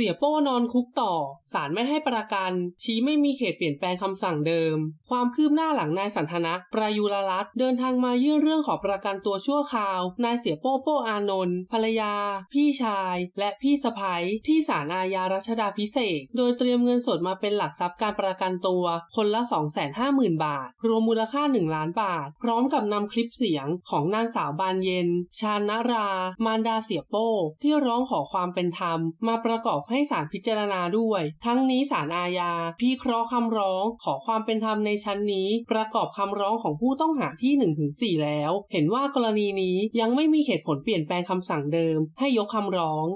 เสียโป้นอนคุกต่อ ศาลไม่ให้ประกัน ชี้ไม่มีเหตุเปลี่ยนแปลงคำสั่งเดิม ความคืบหน้าหลังนายสันทนะ ประยุรรัตน์เดินทางมายื่นเรื่องขอประกันตัวชั่วคราว นายเสียโป้โป้อานนท์ภรรยา พี่ชาย และพี่สะใภ้ที่ศาลอาญารัชดาพิเศษ โดยเตรียมเงินสดมาเป็นหลักทรัพย์การประกันตัว คนละ 250,000 บาท รวมมูลค่า 1 ล้านบาท พร้อมกับนำคลิปเสียงของนางสาวบานเย็น ชานารา มารดาเสียโป้ ที่ร้องขอความเป็นธรรม มาประกอบให้ศาลพิจารณาด้วย ทั้งนี้ศาลอาญาพิเคราะห์คำร้องขอความเป็นธรรมในชั้นนี้ ประกอบคำร้องของผู้ต้องหาที่ 1-4 แล้ว เห็นว่ากรณีนี้ยังไม่มีเหตุผลเปลี่ยนแปลงคำสั่งเดิม ให้ยกคำร้อง